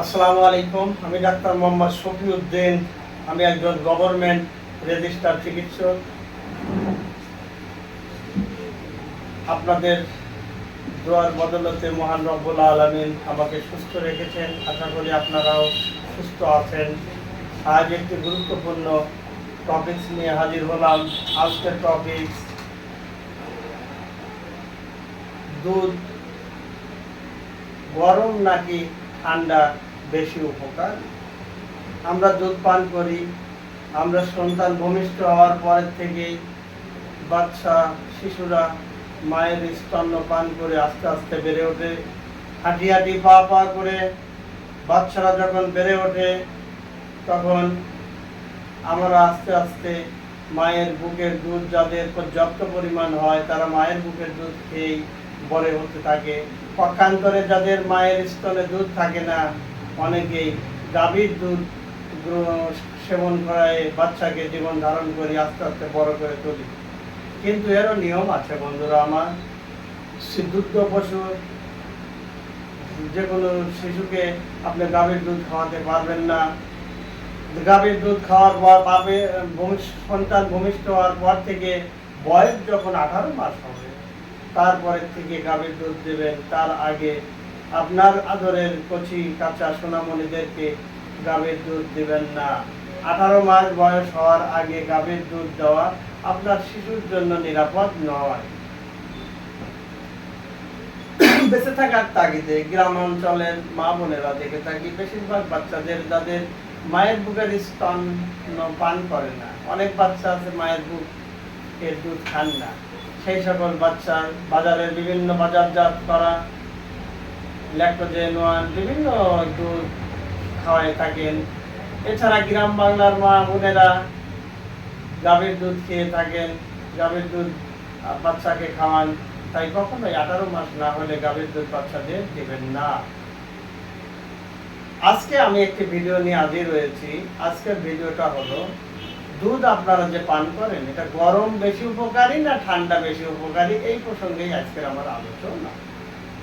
আসসালামু আলাইকুম, আমি ডাক্তার মোহাম্মদ শফিউদ্দিন, আমি একজন গভর্নমেন্ট রেজিস্টার চিকিৎসক। আপনাদের দোয়ার বদলতে মহান রব্বুল আলমিন আমাকে সুস্থ রেখেছেন। আশা করি আপনারাও সুস্থ আছেন। আজ একটি গুরুত্বপূর্ণ টপিকস নিয়ে হাজির হলাম। আজকের টপিকস দুধ গরম নাকি ঠান্ডা বেশি উপকার। আমরা দুধ পান করি, আমরা সন্তান ভূমিষ্ঠ হওয়ার পরের থেকেই বাচ্চা, শিশুরা মায়ের স্তন্য পান করে আস্তে আস্তে বেড়ে ওঠে। হাঁটি হাঁটি পা পা করে বাচ্চারা যখন বেড়ে ওঠে, তখন আমরা আস্তে আস্তে মায়ের বুকের দুধ যাদের পর্যাপ্ত পরিমাণ হয়, তারা মায়ের বুকের দুধ খেয়েই বড় হতে থাকে। পক্ষান্তরে যাদের মায়ের স্তনে দুধ থাকে না, অনেকেই গাভীর দুধ সেবন করায় বাচ্চাকে জীবন ধারণ করি আস্তে আস্তে বড় করে তুলি। কিন্তু এরও নিয়ম আছে বন্ধুরা আমার। দুগ্ধ পশু যে কোনো শিশুকে আপনি গাভীর দুধ খাওয়াতে পারবেন না। গাভীর দুধ খাওয়ার পর পাবে সন্তান ভূমিষ্ঠ হওয়ার পর থেকে বয়স যখন আঠারো মাস হবে তারপরের থেকে গাভীর দুধ দেবেন। তার আগে আপনার আদরের কচি কাঁচা সোনামণিদেরকে গাভীর দুধ দিবেন না। আঠারো মাস বয়স হওয়ার আগে গাভীর দুধ দেওয়া আপনার শিশুর জন্য নিরাপদ নয়। বেঁচে থাকার তাগিদে গ্রাম অঞ্চলের মা বোনেরা দেখে থাকি, বেশিরভাগ বাচ্চাদের যাদের মায়ের বুকের স্তন পান করে না। অনেক বাচ্চা আছে মায়ের বুক এর দুধ খান না। সেই সকল বাচ্চা বাজারের বিভিন্ন বাজারজাত করা ল্যাক্টোজেন ওয়ান বিভিন্ন দুধ খাওয়ায় থাকেন। এছাড়া গ্রাম বাংলার মা বোনেরা গাভীর দুধ খেয়ে থাকেন, গাভীর দুধ বাচ্চাকে খাওয়ান। তাই কখনোই আঠারো মাস না হলে গাভীর দুধ বাচ্চাদের দেবেন না। আজকে আমি একটি ভিডিও নিয়ে হাজির হয়েছি। আজকের ভিডিওটা হলো দুধ আপনারা যে পান করেন, এটা গরম বেশি উপকারী না ঠান্ডা বেশি উপকারী? এই প্রসঙ্গেই আজকের আমার আলোচনা।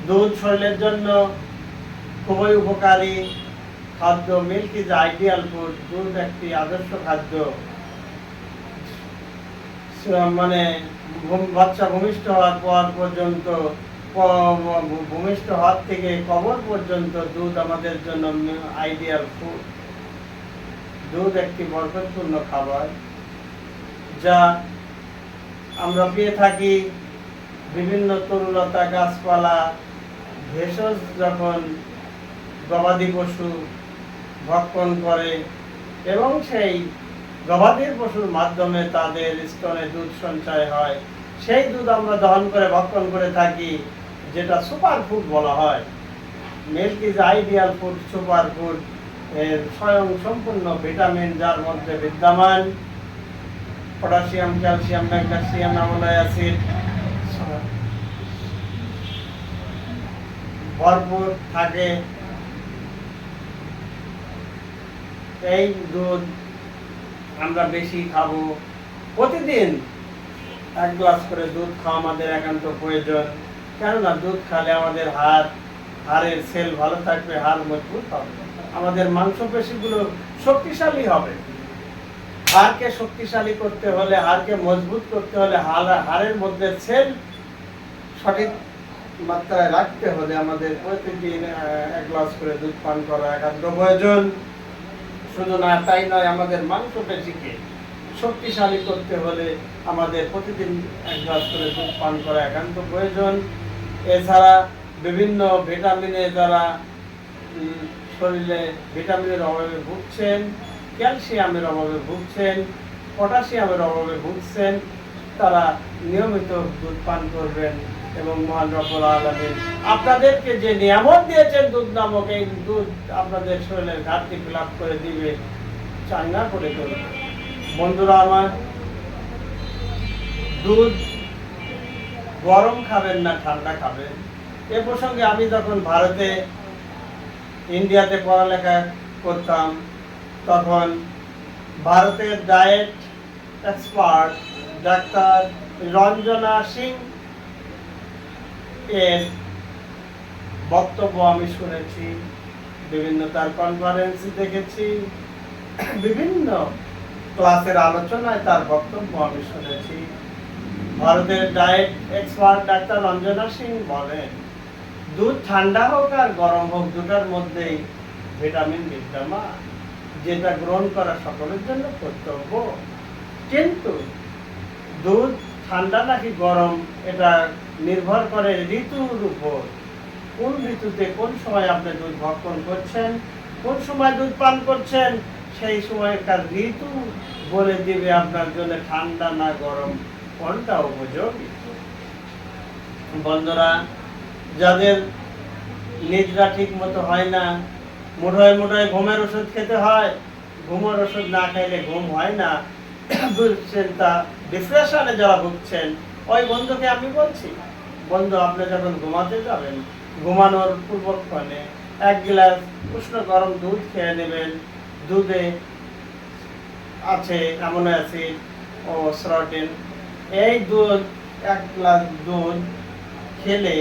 দুধ শরীরের জন্য খুবই উপকারী খাদ্য মিল্ক ইজ আইডিয়াল ফুড দুধ একটি আদর্শ খাদ্য। মানে বাচ্চা ভূমিষ্ঠ হওয়ার পর পর্যন্ত ভূমিষ্ঠ হওয়ার থেকে কবর পর্যন্ত দুধ আমাদের জন্য আইডিয়াল ফুড দুধ একটি বরকতপূর্ণ খাবার যা আমরা পেয়ে থাকি বিভিন্ন তরুলতা গাছপালা, ভেষজ যখন গবাদি পশু ভক্ষণ করে এবং সেই গবাদির পশুর মাধ্যমে তাদের স্তনে দুধ সঞ্চয় হয়, সেই দুধ আমরা দহন করে, ভক্ষণ করে থাকি, যেটা সুপার ফুড বলা হয়। Milk is ideal food super food স্বয়ং সম্পূর্ণ ভিটামিন, যার মধ্যে বিদ্যমান পটাশিয়াম, ক্যালসিয়াম, ম্যাগনেসিয়াম অ্যাসিড, ভরপুর থাকে। এই দুধ আমরা বেশি খাব। প্রতিদিন এক গ্লাস করে দুধ খাওয়া আমাদের একান্ত প্রয়োজন। কেননা দুধ খেলে আমাদের হাড়, হাড়ের সেল ভালো থাকবে, হাড় মজবুত হবে। আমাদের মাংসপেশিগুলো শক্তিশালী হবে। হাড়কে শক্তিশালী করতে হলে, হাড়কে মজবুত করতে হলে হাড়- হাড়ের মধ্যে সেল সঠিক মাত্রায় রাখতে হলে আমাদের প্রতিদিন এক গ্লাস করে দুধ পান করা একান্ত প্রয়োজন শুধু না, তাই নয়, আমাদের মাংসপেশিকে শক্তিশালী করতে হলে আমাদের প্রতিদিন এক গ্লাস করে দুধ পান করা একান্ত প্রয়োজন। এছাড়া বিভিন্ন ভিটামিনে যারা শরীরে ভিটামিনের অভাবে ভুগছেন, ক্যালসিয়ামের অভাবে ভুগছেন, পটাশিয়ামের অভাবে ভুগছেন, তারা নিয়মিত দুধ পান করবেন এবং মহান রব্বুল আলমিন আপনাদেরকে যে নিয়ামত দিয়েছেন দুধ নামক এই দুধ আপনাদের শরীরের ঘাটতি ফিল করে দিবে, চাঙ্গা করে তুলবে। বন্ধুরা আমার, দুধ গরম খাবেন না ঠান্ডা খাবেন। এ প্রসঙ্গে আমি যখন ভারতে ইন্ডিয়াতে পড়ালেখা করতাম, তখন ভারতের diet expert doctor Ranjana Singh এর বক্তব্য আমি শুনেছি, বিভিন্ন তার কনফারেন্স দেখেছি, বিভিন্ন ক্লাসের আলোচনায় তার বক্তব্য আমি শুনেছি। ভারতের diet expert doctor Ranjana Singh বলেন দুধ ঠান্ডা হোক আর গরম হোক, দুটার মধ্যেই ভিটামিন বিদ্যমান যেটা গ্রহণ করা সকলের জন্য কর্তব্য। কিন্তু দুধ ঠান্ডা নাকি গরম, এটা নির্ভর করে ঋতুর উপর। কোন ঋতুতে কোন সময় আপনি দুধ ভক্ষণ করছেন, কোন সময় দুধ পান করছেন, সেই সময়কার ঋতু বলে দিবে আপনার জন্য ঠান্ডা না গরম, কোনটা উপযোগী? বন্ধুরা যাদের নিদ্রা ঠিক মতো হয় না, মুঠোয় মুঠোয় ঘুমের ওষুধ খেতে হয়, ঘুমের ওষুধ না খাইলে ঘুম হয় না দুশ্চিন্তা ডিপ্রেশনে যারা ভুগছেন, ওই বন্ধুকে আমি বলছি, বন্ধু, আপনি যখন ঘুমাতে যাবেন, ঘুমানোর পূর্বক্ষণে এক গ্লাস উষ্ণ গরম দুধ খেয়ে নেবেন। দুধে আছে অ্যামোনো অ্যাসিড ও স্রোটিন। এই দুধ, এক গ্লাস দুধ খেলে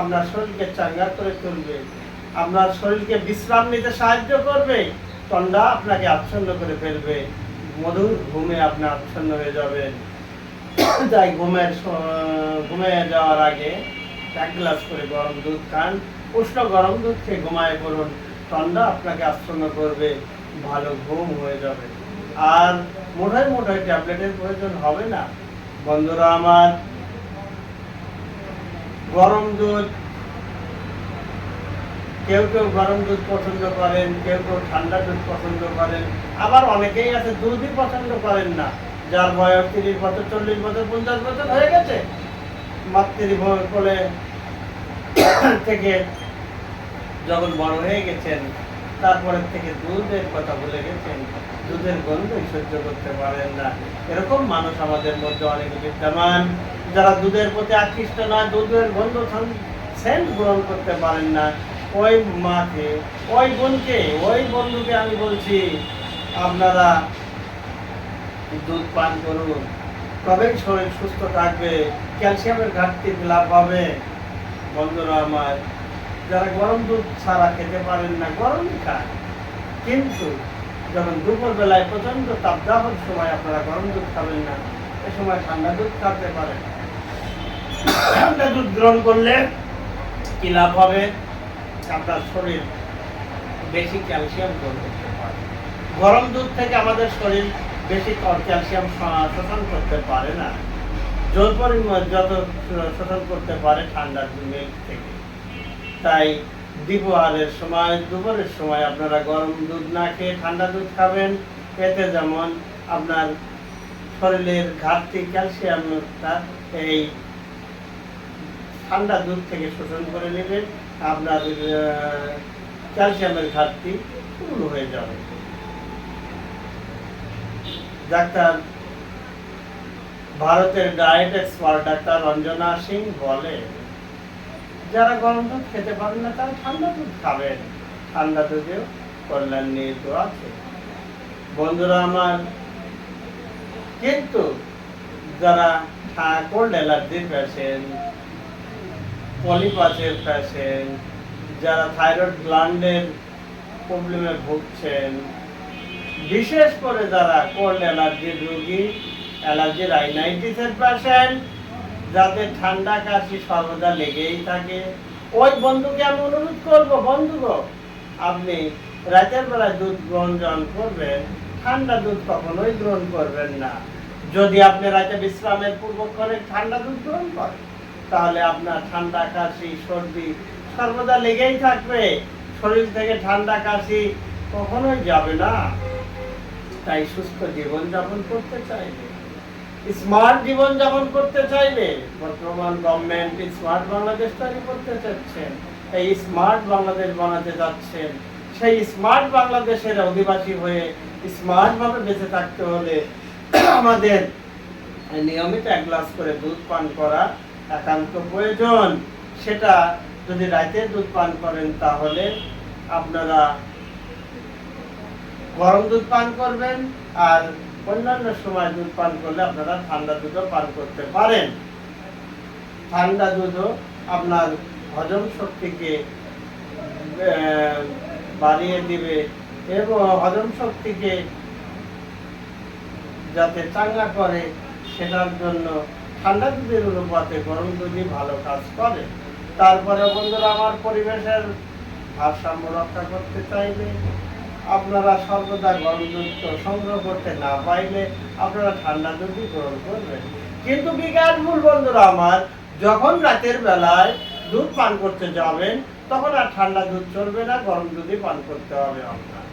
আপনার শরীরকে চাঙ্গা করে তুলবে। আপনার শরীরকে বিশ্রাম নিতে সাহায্য করবে। ঠান্ডা আপনাকে আচ্ছন্ন করে ফেলবে। মধুর ঘুমে আপনি আচ্ছন্ন হয়ে যাবেন তাই ঘুমের ঘুমে যাওয়ার আগে এক গ্লাস করে গরম দুধ খান। উষ্ণ গরম দুধ খেয়ে ঘুমায় পড়ুন। ঠান্ডা আপনাকে আচ্ছন্ন করবে। ভালো ঘুম হয়ে যাবে। আর মোটায় মোটায় ট্যাবলেটের প্রয়োজন হবে না। বন্ধুরা আমার গরম দুধ, কেউ কেউ গরম দুধ পছন্দ করেন, কেউ কেউ ঠান্ডা দুধ পছন্দ করেন। আবার অনেকেই আছে দুধই পছন্দ করেন না। যার বয়স তিরিশ বছর, চল্লিশ বছর, পঞ্চাশ বছর হয়ে গেছে। মাতৃ কোলে থেকে যখন বড় হয়ে গেছেন তারপরে থেকে দুধের কথা বলে গেছেন। দুধের গন্ধই সহ্য করতে পারেন না। এরকম মানুষ আমাদের মধ্যে অনেক বিদ্যমান। যারা দুধের প্রতি আকৃষ্ট নয়, দুধের গন্ধ সেন্ট গ্রহণ করতে পারেন না। ওই মাকে, ওই বোনকে, ওই বন্ধুকে আমি বলছি, আপনারা দুধ পান করুন। তবেই শরীর সুস্থ থাকবে, ক্যালসিয়ামের ঘাটতি লাভ হবে। বন্ধুরা আমার, যারা গরম দুধ ছাড়া খেতে পারেন না, গরমই খান। কিন্তু যখন দুপুর বেলায় প্রচণ্ড তাপদাহর সময় আপনারা গরম দুধ খাবেন না, এ সময় ঠান্ডা দুধ খাতে পারেন। ঠান্ডা দুধ গ্রহণ করলে কি লাভ হবে? আপনার শরীর বেশি ক্যালসিয়াম গ্রহণ করতে পারে গরম দুধ থেকে আমাদের শরীর বেশি ক্যালসিয়াম শোষণ করতে পারে না। জল পরিমাণ যত শোষণ করতে পারে ঠান্ডা মিল্ক থেকে। তাই দ্বিপহারের সময় দুপুরের সময় আপনারা গরম দুধ না খেয়ে ঠান্ডা দুধ খাবেন। এতে যেমন আপনার শরীরের ঘাটতি ক্যালসিয়ামটা এই ঠান্ডা দুধ থেকে শোষণ করে নেবে, আপনার ক্যালসিয়ামের ঘাটতি পূর্ণ হয়ে যাবে। ডাক্তার, ভারতের diet expert doctor Ranjana Singh বলে, যারা গরম দুধ খেতে পারেন না, তারা ঠান্ডা দুধ খাবেন। ঠান্ডা দুধেও কল্যাণ নিহিত আছে। বন্ধুরা আমার, কিন্তু যারা কোল্ড অ্যালার্জির পেশেন্ট পলিপাসের পেশেন্ট যারা থাইরয়েড গ্ল্যান্ডের প্রবলেমে ভুগছেন, বিশেষ করে যারা কোল্ড অ্যালার্জির রোগী অ্যালার্জির রাইনাইটিসের পেশেন্ট যাদের ঠান্ডা কাশি সর্বদা লেগেই থাকে। ওই বন্ধুকে আমি অনুরোধ করব, বন্ধু গো, আপনি রাতের বেলায় দুধ গ্রহণ করবেন, ঠান্ডা দুধ কখনোই গ্রহণ করবেন না। যদি আপনি রাতে বিশ্রামের পূর্বক্ষণে ঠান্ডা দুধ গ্রহণ করেন। তাহলে আপনার ঠান্ডা কাশি, সর্দি, সর্বদা লেগেই থাকবে। শরীর থেকে ঠান্ডা কাশি কখনোই যাবে না। তাই সুস্থ জীবন যাপন করতে চাইবে। স্মার্ট জীবন যাপন করতে চাইলে বর্তমান গভর্নমেন্ট স্মার্ট বাংলাদেশ তৈরি করতে চাচ্ছেন। এই স্মার্ট বাংলাদেশ বানাতে যাচ্ছেন। সেই স্মার্ট বাংলাদেশের অধিবাসী হয়ে স্মার্ট ভাবে বেঁচে থাকতে হলে আমাদের নিয়মিত এক গ্লাস করে দুধ পান করা একান্ত প্রয়োজন। সেটা যদি রাতে দুধ পান করেন, তাহলে আপনারা গরম দুধ পান করবেন আর অন্যান্য সময় দুধ পান করলে আপনারা ঠান্ডা দুধও পান করতে পারেন। ঠান্ডা দুধও আপনার হজম শক্তিকে বাড়িয়ে দিবে এবং হজম শক্তিকে যাতে চাঙ্গা করে, সেটার জন্য ঠান্ডা দুধের অনুপাতে গরম দুধই ভালো কাজ করে। তারপরে বন্ধুরা, আমার পরিবেশের ভারসাম্য রক্ষা করতে চাইলে আপনারা সর্বদা গরম দুধ সংগ্রহ করতে না পাইলে আপনারা ঠান্ডা দুধই গ্রহণ করবেন। কিন্তু বিজ্ঞান মূল বন্ধুরা আমার, যখন রাতের বেলায় দুধ পান করতে যাবেন, তখন আর ঠান্ডা দুধ চলবে না, গরম দুধই পান করতে হবে আপনার।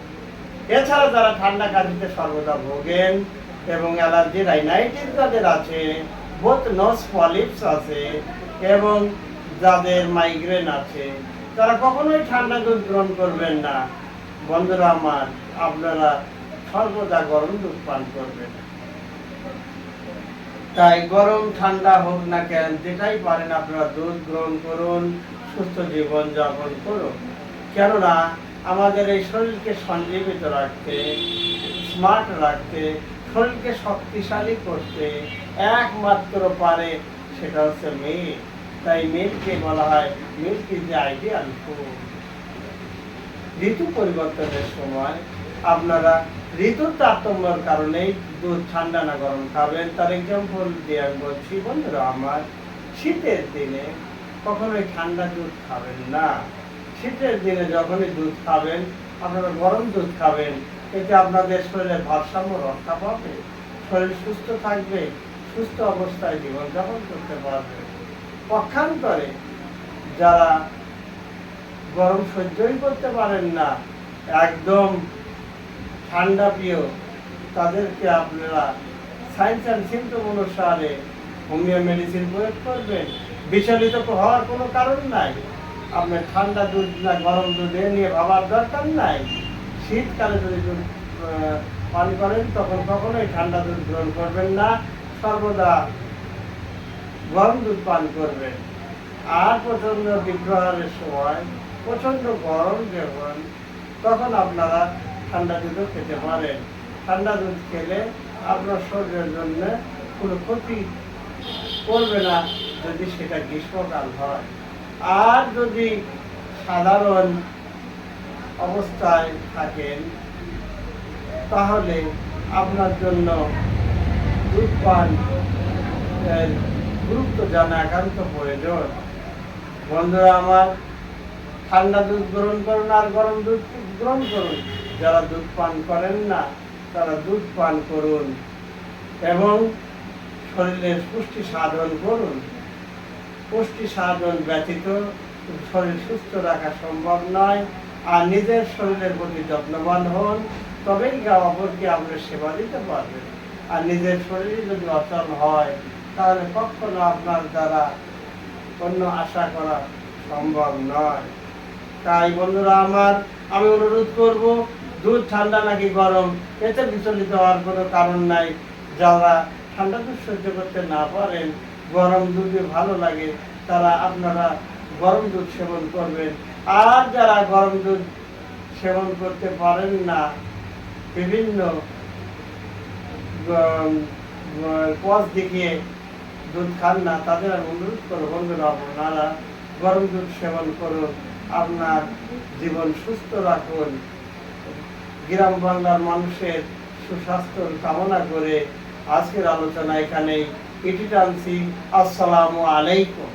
এছাড়া যারা ঠান্ডা কাশিতে সর্বদা ভোগেন এবং অ্যালার্জি, রাইনাইটিস যাদের আছে আছে এবং যাদের মাইগ্রেন আছে, তারা কখনোই ঠান্ডা দুধ গ্রহণ করবেন না। বন্ধুরা আমার, আপনারা সর্বদা গরম দুধ পান করবেন। তাই গরম ঠান্ডা হোক না কেন, যেটাই পারেন আপনারা দুধ গ্রহণ করুন, সুস্থ জীবন যাপন করুন। কেননা, আমাদের এই শরীরকে সঞ্জীবিত রাখতে স্মার্ট রাখতে শরীরকে শক্তিশালী করতে একমাত্র পারে সেটা হচ্ছে মিল্ক তাই মিল্ককে বলা হয় মিল্ক ইজ আইডিয়াল ঋতু পরিবর্তনের সময় আপনারা ঋতুর তারতম্যের কারণেই দুধ ঠান্ডা না গরম খাবেন। তার এক্সাম্পল দিয়ে আমি বলছি, বন্ধুরা, আমার শীতের দিনে কখনোই ঠান্ডা দুধ খাবেন না। শীতের দিনে যখনই দুধ খাবেন, আপনারা গরম দুধ খাবেন এতে আপনাদের শরীরে ভারসাম্য রক্ষা পাবে, শরীর সুস্থ থাকবে, সুস্থ অবস্থায় জীবনযাপন করতে পারবে। পক্ষান্তরে যারা গরম সহ্যই করতে পারেন না, একদম ঠান্ডা প্রিয়, তাদেরকে আপনারা সায়েন্স অ্যান্ড সিমটম অনুসারে হোমিও মেডিসিন প্রয়োগ করবেন। বিচলিত হওয়ার কোনো কারণ নাই। আপনার ঠান্ডা দুধ না, গরম দুধ এ নিয়ে ভাবার দরকার নাই। শীতকালে যদি পান করেন তখন কখনোই ঠান্ডা দুধ গ্রহণ করবেন না। সর্বদা গরম দুধ পান করবেন। আর প্রচণ্ড বিগ্রহের সময় প্রচণ্ড গরম যখন, তখন আপনারা ঠান্ডা দুধও খেতে পারেন। ঠান্ডা দুধ খেলে আপনার শরীরের জন্য কোনো ক্ষতি করবে না যদি সেটা গ্রীষ্মকাল হয়। আর যদি সাধারণ অবস্থায় থাকেন, তাহলে আপনার জন্য দুধ পান গুরুত্ব জানা একান্ত প্রয়োজন। বন্ধুরা আমার, ঠান্ডা দুধ গ্রহণ করুন আর গরম দুধ গ্রহণ করুন। যারা দুধ পান করেন না, তারা দুধ পান করুন এবং শরীরের পুষ্টি সাধন করুন। পুষ্টি সাধন ব্যতীত শরীর সুস্থ রাখা সম্ভব নয়। আর নিজের শরীরের প্রতি যত্নবান হন, তবেই অপরকে আপনার সেবা দিতে পারবেন আর নিজের শরীর যদি অচল হয়, তাহলে কখনো আপনার দ্বারা অন্য আশা করা সম্ভব নয়। তাই বন্ধুরা আমার, আমি অনুরোধ করব, দুধ ঠান্ডা নাকি গরম, এতে বিচলিত হওয়ার কোনো কারণ নাই। যারা ঠান্ডা দুধ সহ্য করতে না পারেন, গরম দুধে ভালো লাগে, তারা আপনারা গরম দুধ সেবন করবেন। আর যারা গরম দুধ সেবন করতে পারেন না, বিভিন্ন পথ দেখিয়ে দুধ খান না, তাদের আমি অনুরোধ করব, বন্ধুরা, আপনারা গরম দুধ সেবন করুন, আপনার জীবন সুস্থ রাখুন। গ্রাম বাংলার মানুষের সুস্বাস্থ্য কামনা করে আজকের আলোচনা এখানেই। ইটি টানছি। আসসালামু আলাইকুম।